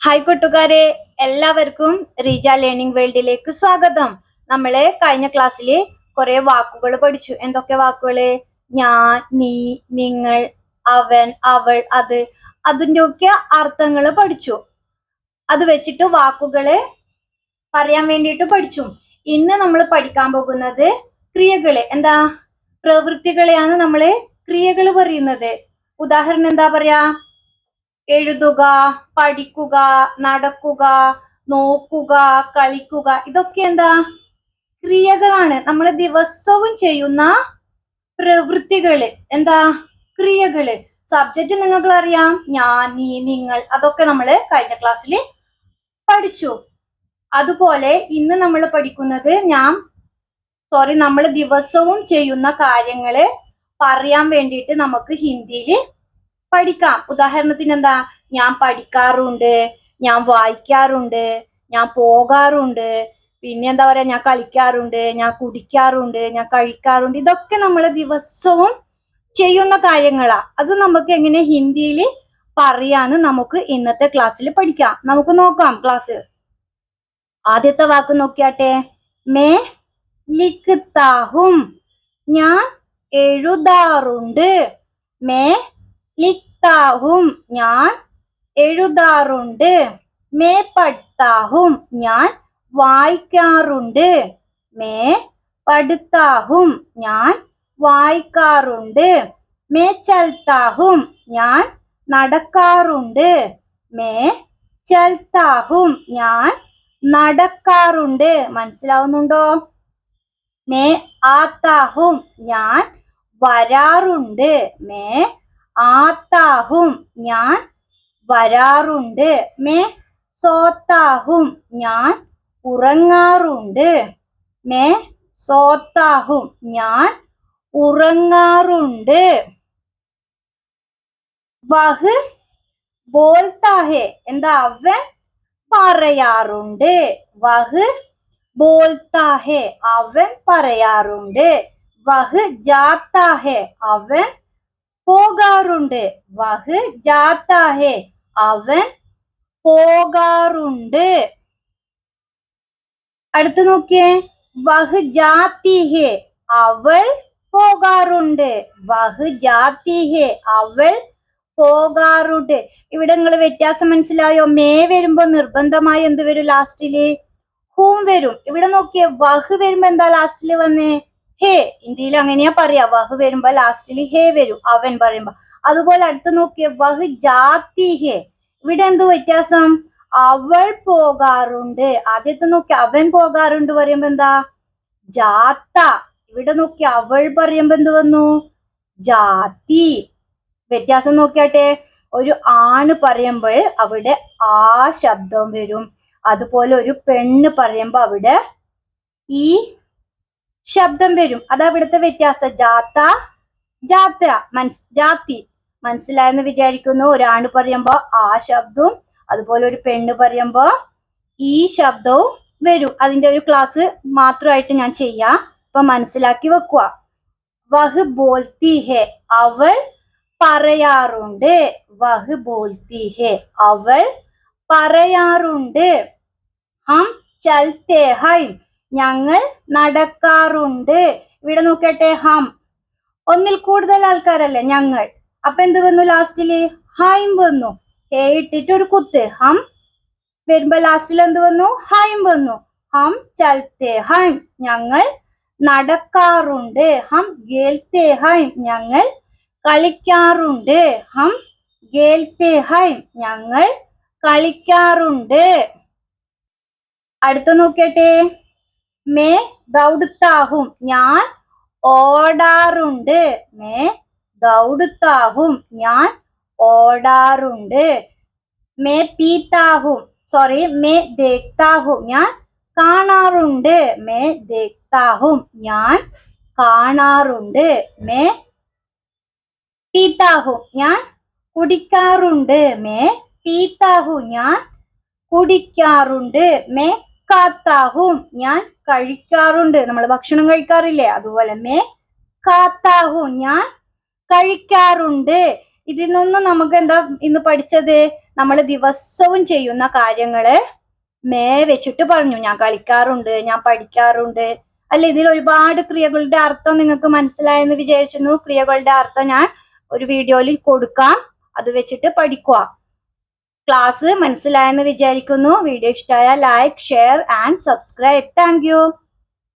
Hi കൂട്ടുകാരെ. എല്ലാവർക്കും Reeja learning വേൾഡിലേക്ക് സ്വാഗതം. നമ്മൾ കഴിഞ്ഞ ക്ലാസ്സിൽ കുറെ വാക്കുകൾ പഠിച്ചു. എന്തൊക്കെ വാക്കുകൾ? ഞാൻ നീ നിങ്ങൾ അവൻ അവൾ അത്. അതിന്റെ ഒക്കെ അർത്ഥങ്ങൾ പഠിച്ചു. അത് വെച്ചിട്ട് വാക്കുകൾ പറയാൻ വേണ്ടിയിട്ട് പഠിച്ചു. ഇന്ന് നമ്മൾ പഠിക്കാൻ പോകുന്നത് ക്രിയകൾ. എന്താ? പ്രവൃത്തികളെയാണ് നമ്മൾ ക്രിയകൾ പറയുന്നത്. ഉദാഹരണം എന്താ പറയാ? എഴുതുക പഠിക്കുക നടക്കുക നോക്കുക കളിക്കുക. ഇതൊക്കെ എന്താ? ക്രിയകളാണ്. നമ്മൾ ദിവസവും ചെയ്യുന്ന പ്രവൃത്തികൾ. എന്താ? ക്രിയകൾ. സബ്ജക്റ്റ് നിങ്ങൾക്ക് അറിയാം ഞാൻ നീ നിങ്ങൾ. അതൊക്കെ നമ്മൾ കഴിഞ്ഞ ക്ലാസ്സിൽ പഠിച്ചു. അതുപോലെ ഇന്ന് നമ്മൾ പഠിക്കുന്നത് ഞാൻ സോറി നമ്മൾ ദിവസവും ചെയ്യുന്ന കാര്യങ്ങൾ പറയാൻ വേണ്ടിയിട്ട് നമുക്ക് ഹിന്ദിയിൽ പഠിക്കാം. ഉദാഹരണത്തിന് എന്താ? ഞാൻ പഠിക്കാറുണ്ട് ഞാൻ വായിക്കാറുണ്ട് ഞാൻ പോകാറുണ്ട് പിന്നെ എന്താ പറയാ? ഞാൻ കളിക്കാറുണ്ട് ഞാൻ കുടിക്കാറുണ്ട് ഞാൻ കഴിക്കാറുണ്ട്. ഇതൊക്കെ നമ്മൾ ദിവസവും ചെയ്യുന്ന കാര്യങ്ങളാ. അത് നമുക്ക് എങ്ങനെ ഹിന്ദിയിൽ പറയാന്ന് നമുക്ക് ഇന്നത്തെ ക്ലാസ്സിൽ പഠിക്കാം. നമുക്ക് നോക്കാം ക്ലാസ്. ആദ്യത്തെ വാക്ക് നോക്കിയാട്ടെ. മേ ലിഖ്താഹും. ഞാൻ എഴുതാറുണ്ട്. മേ ലിഖ്താഹും ഞാൻ എഴുതാറുണ്ട്. മേ പഠിത്താഹും ഞാൻ വായിക്കാറുണ്ട്. മേ പഠിത്താഹും ഞാൻ വായിക്കാറുണ്ട്. മേ ചൽത്താഹും ഞാൻ നടക്കാറുണ്ട്. മേ ചൽത്താഹും ഞാൻ നടക്കാറുണ്ട്. മനസ്സിലാവുന്നുണ്ടോ? മേ ആത്താഹും ഞാൻ വരാറുണ്ട്. മേ ആത്താഹും ഞാൻ വരാറുണ്ട്. മേ സോത്താഹും ഞാൻ ഉറങ്ങാറുണ്ട്. മേ സോത്താഹും ഞാൻ ഉറങ്ങാറുണ്ട്. വഹ് ബോൽത്താഹെ എന്താ അവൻ പറയാറുണ്ട്. വഹ് ബോൽത്താഹെ അവൻ പറയാറുണ്ട്. വഹ് ജാത്താഹെ അവൻ പോകാറുണ്ട്. വഹ് ജാത്താഹേ. അവൻ പോകാറുണ്ട്. അടുത്ത് നോക്കിയേ. വഹ് ജാത്തിഹേ. അവൾ പോകാറുണ്ട്. വഹ് ജാത്തിഹേ. അവൾ പോകാറുണ്ട്. ഇവിടെ നിങ്ങൾ വ്യത്യാസം മനസ്സിലായോ? മേ വരുമ്പോ നിർബന്ധമായി എന്ത് വരും ലാസ്റ്റിൽ? ഹൂം വരും. ഇവിടെ നോക്കിയേ. വഹ് വരുമ്പോ എന്താ ലാസ്റ്റിൽ വന്നേ? ഹേ ഇന്ത്യയിൽ അങ്ങനെയാ പറയാ. വഹ് വരുമ്പോ ലാസ്റ്റിൽ ഹേ വരും അവൻ പറയുമ്പോ. അതുപോലെ അടുത്ത് നോക്കിയ വഹ് ജാതി ഹേ. ഇവിടെ എന്ത് വ്യത്യാസം? അവൾ പോകാറുണ്ട്. ആദ്യത്തെ നോക്കി അവൻ പോകാറുണ്ട് പറയുമ്പോ എന്താ? ജാത്ത. ഇവിടെ നോക്കി അവൾ പറയുമ്പോ എന്ത് വന്നു? ജാതി. വ്യത്യാസം നോക്കിയാട്ടെ ഒരു ആണ് പറയുമ്പോൾ അവിടെ ആ ശബ്ദം വരും. അതുപോലെ ഒരു പെണ്ണ് പറയുമ്പോൾ അവിടെ ഈ ശബ്ദം വരും. അത് അവിടുത്തെ വ്യത്യാസം. ജാത്ത ജാത്ത മനസ് ജാതി. മനസ്സിലായെന്ന് വിചാരിക്കുന്നു. ഒരാണ് പറയുമ്പോ ആ ശബ്ദവും അതുപോലെ ഒരു പെണ്ണ് പറയുമ്പോ ഈ ശബ്ദവും വരും. അതിന്റെ ഒരു ക്ലാസ് മാത്രമായിട്ട് ഞാൻ ചെയ്യാം. അപ്പൊ മനസ്സിലാക്കി വെക്കുക വഹ് ബോൽത്തി ഹെ അവൾ പറയാറുണ്ട്. വഹ് ബോൽത്തി ഹെ അവൾ പറയാറുണ്ട്. ഹം ചൽത്തേ ഹൈ. ഞങ്ങൾ നടക്കാറുണ്ട്. ഇവിടെ നോക്കട്ടെ ഹം. ഒന്നിൽ കൂടുതൽ ആൾക്കാരല്ലേ ഞങ്ങൾ? അപ്പൊ എന്ത് വന്നു ലാസ്റ്റിൽ? ഹൈം വന്നു. ഹേ ഇട്ടിട്ട് ഒരു കുത്ത്. ഹം. വരുമ്പോ ലാസ്റ്റിൽ എന്ത് വന്നു? ഹൈം വന്നു. ഹം ചൽത്തേ ഹൈം. ഞങ്ങൾ നടക്കാറുണ്ട്. ഹം ഗേൽത്തേ ഹൈം. ഞങ്ങൾ കളിക്കാറുണ്ട്. ഹം ഗേൽത്തേ ഹൈം. ഞങ്ങൾ കളിക്കാറുണ്ട്. അടുത്ത നോക്കിയട്ടെ മേ ദൗഡത്താഹും. ഞാൻ ഓടാറുണ്ട്. മേ ദൗഡത്താഹും. ഞാൻ ഓടാറുണ്ട്. മേ പീത്താഹും. സോറി മേ ദേക്താഹും. ഞാൻ കാണാറുണ്ട്. മേ ദേക്താഹും. ഞാൻ കാണാറുണ്ട്. മേ പീത്താഹും. ഞാൻ കുടിക്കാറുണ്ട്. മേ പീത്താഹു. ഞാൻ കുടിക്കാറുണ്ട്. മേ കാത്താഹും. ഞാൻ കഴിക്കാറുണ്ട്. നമ്മൾ ഭക്ഷണം കഴിക്കാറില്ലേ? അതുപോലെ മേ കാത്താഹു ഞാൻ കഴിക്കാറുണ്ട്. ഇതിൽ നിന്നും നമുക്ക് എന്താ ഇന്ന് പഠിച്ചത്? നമ്മൾ ദിവസവും ചെയ്യുന്ന കാര്യങ്ങൾ മേ വെച്ചിട്ട് പറഞ്ഞു. ഞാൻ കളിക്കാറുണ്ട് ഞാൻ പഠിക്കാറുണ്ട്. അല്ല ഇതിൽ ഒരുപാട് ക്രിയകളുടെ അർത്ഥം നിങ്ങൾക്ക് മനസ്സിലായെന്ന് വിചാരിച്ചിരുന്നു. ക്രിയകളുടെ അർത്ഥം ഞാൻ ഒരു വീഡിയോയിൽ കൊടുക്കാം. അത് വെച്ചിട്ട് പഠിക്കുക ക്ലാസ് മനസ്സിലായെന്ന് വിചാരിക്കുന്നു. വീഡിയോ ഇഷ്ടമായ like share and subscribe thank